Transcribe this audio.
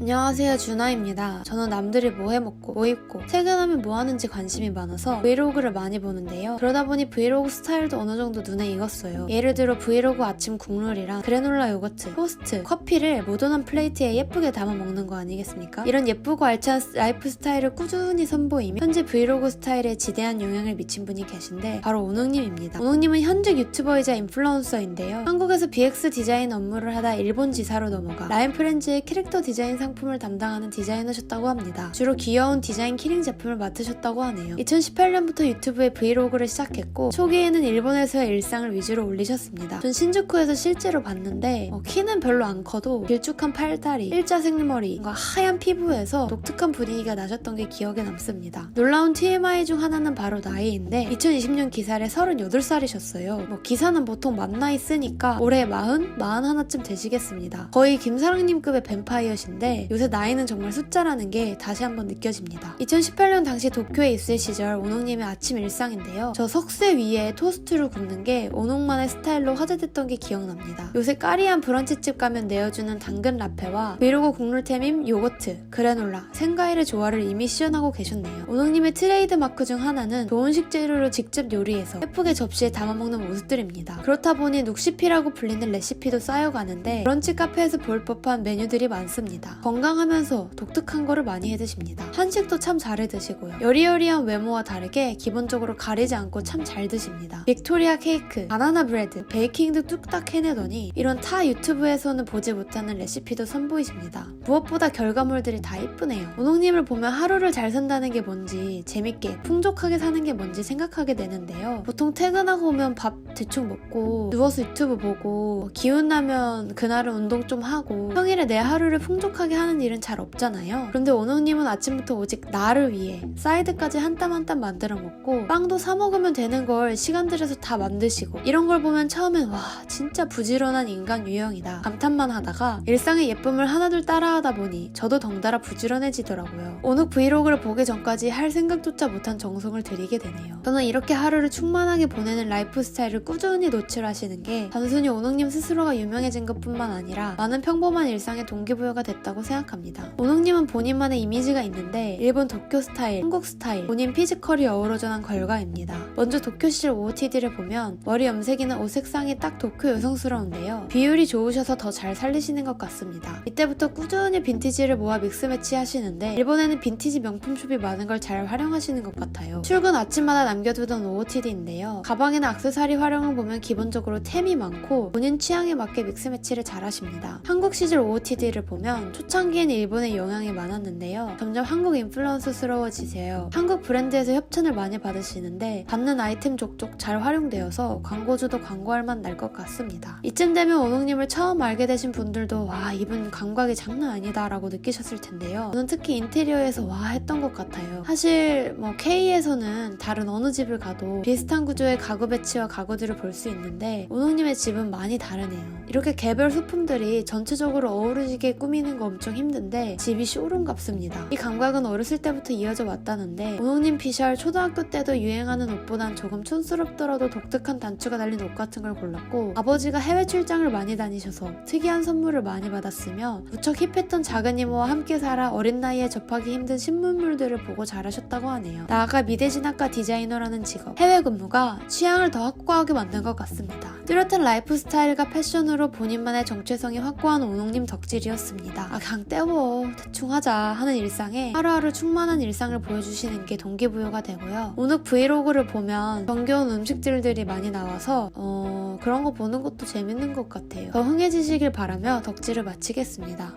안녕하세요 준아입니다. 저는 남들이 뭐 해먹고 뭐 입고 퇴근하면 뭐 하는지 관심이 많아서 브이로그를 많이 보는데요. 그러다 보니 브이로그 스타일도 어느 정도 눈에 익었어요. 예를 들어 브이로그 아침 국룰이랑 그래놀라 요거트, 토스트, 커피를 모던한 플레이트에 예쁘게 담아 먹는 거 아니겠습니까? 이런 예쁘고 알찬 라이프 스타일을 꾸준히 선보이며 현재 브이로그 스타일에 지대한 영향을 미친 분이 계신데 바로 오능님입니다. 오능님은 현직 유튜버이자 인플루언서인데요. 한국에서 BX 디자인 업무를 하다 일본 지사로 넘어가 라인 프렌즈의 캐릭터 디자인 상 품을 담당하는 디자이너셨다고 합니다. 주로 귀여운 디자인 키링 제품을 맡으셨다고 하네요. 2018년부터 유튜브에 브이로그를 시작했고 초기에는 일본에서의 일상을 위주로 올리셨습니다. 전 신주쿠에서 실제로 봤는데 어, 키는 별로 안 커도 길쭉한 팔다리, 일자 생머리, 뭔가 하얀 피부에서 독특한 분위기가 나셨던 게 기억에 남습니다. 놀라운 TMI 중 하나는 바로 나이인데 2020년 기사에 38살이셨어요. 뭐 기사는 보통 만 나이 쓰니까 올해 40, 41쯤 되시겠습니다. 거의 김사랑님급의 뱀파이어신데 요새 나이는 정말 숫자라는 게 다시 한번 느껴집니다. 2018년 당시 도쿄에 있을 시절 오농님의 아침 일상인데요. 저 석쇠 위에 토스트를 굽는 게 오농만의 스타일로 화제됐던 게 기억납니다. 요새 까리한 브런치집 가면 내어주는 당근 라페와 브이로그 국룰템인 요거트, 그래놀라, 생과일의 조화를 이미 시연하고 계셨네요. 오농님의 트레이드 마크 중 하나는 좋은 식재료로 직접 요리해서 예쁘게 접시에 담아먹는 모습들입니다. 그렇다 보니 눅시피라고 불리는 레시피도 쌓여가는데 브런치 카페에서 볼 법한 메뉴들이 많습니다. 건강하면서 독특한 거를 많이 해 드십니다. 한식도 참 잘 해 드시고요. 여리여리한 외모와 다르게 기본적으로 가리지 않고 참 잘 드십니다. 빅토리아 케이크, 바나나 브레드, 베이킹도 뚝딱 해내더니 이런 타 유튜브에서는 보지 못하는 레시피도 선보이십니다. 무엇보다 결과물들이 다 이쁘네요. 오농님을 보면 하루를 잘 산다는 게 뭔지 재밌게 풍족하게 사는 게 뭔지 생각하게 되는데요. 보통 퇴근하고 오면 밥 대충 먹고 누워서 유튜브 보고 기운 나면 그날은 운동 좀 하고 평일에 내 하루를 풍족하게 하는 일은 잘 없잖아요. 그런데 오농님은 아침부터 오직 나를 위해 사이드까지 한 땀 한 땀 만들어 먹고 빵도 사 먹으면 되는 걸 시간 들여서 다 만드시고 이런 걸 보면 처음엔 와 진짜 부지런한 인간 유형이다 감탄만 하다가 일상의 예쁨을 하나둘 따라하다 보니 저도 덩달아 부지런해지더라고요. 오늘 브이로그를 보기 전까지 할 생각조차 못한 정성을 들이게 되네요. 저는 이렇게 하루를 충만하게 보내는 라이프 스타일을 꾸준히 노출하시는 게 단순히 오능님 스스로가 유명해진 것뿐만 아니라 많은 평범한 일상의 동기부여가 됐다고 생각합니다. 오능님은 본인만의 이미지가 있는데 일본 도쿄 스타일, 한국 스타일, 본인 피지컬이 어우러져 난 결과입니다. 먼저 도쿄 시절 OOTD를 보면 머리 염색이나 옷 색상이 딱 도쿄 여성스러운데요. 비율이 좋으셔서 더 잘 살리시는 것 같습니다. 이때부터 꾸준히 빈티지를 모아 믹스매치 하시는데 일본에는 빈티지 명품숍이 많은 걸 잘 활용하시는 것 같아요. 출근 아침마다 남겨두던 OOTD인데요. 가방이나 악세사리 활용을 보면 기본적으로 템이 많고 본인 취향에 맞게 믹스매치를 잘 하십니다. 한국 시절 OOTD를 보면 초 창기엔 일본의 영향이 많았는데요. 점점 한국 인플루언서스러워지세요. 한국 브랜드에서 협찬을 많이 받으시는데 받는 아이템 족족 잘 활용되어서 광고주도 광고할 맛날것 같습니다. 이쯤 되면 오농님을 처음 알게 되신 분들도 와 이분 감각이 장난 아니다 라고 느끼셨을 텐데요. 저는 특히 인테리어에서 와 했던 것 같아요. 사실 뭐 K에서는 다른 어느 집을 가도 비슷한 구조의 가구 배치와 가구들을 볼 수 있는데 오농님의 집은 많이 다르네요. 이렇게 개별 소품들이 전체적으로 어우러지게 꾸미는 거 엄청 힘든데 집이 쇼룸 같습니다. 이 감각은 어렸을 때부터 이어져 왔다는데 오농님 피셜 초등학교 때도 유행하는 옷보단 조금 촌스럽더라도 독특한 단추가 달린 옷 같은 걸 골랐고 아버지가 해외 출장을 많이 다니셔서 특이한 선물을 많이 받았으며 무척 힙했던 작은 이모와 함께 살아 어린 나이에 접하기 힘든 신문물들을 보고 자라셨다고 하네요. 나아가 미대 진학과 디자이너라는 직업, 해외 근무가 취향을 더 확고하게 만든 것 같습니다. 뚜렷한 라이프 스타일과 패션으로 본인만의 정체성이 확고한 오농님 덕질이었습니다. 아 그냥 때워 대충 하자 하는 일상에 하루하루 충만한 일상을 보여주시는 게 동기부여가 되고요. 오늘 브이로그를 보면 정겨운 음식들들이 많이 나와서 어, 그런 거 보는 것도 재밌는 것 같아요. 더 흥해지시길 바라며 덕질을 마치겠습니다.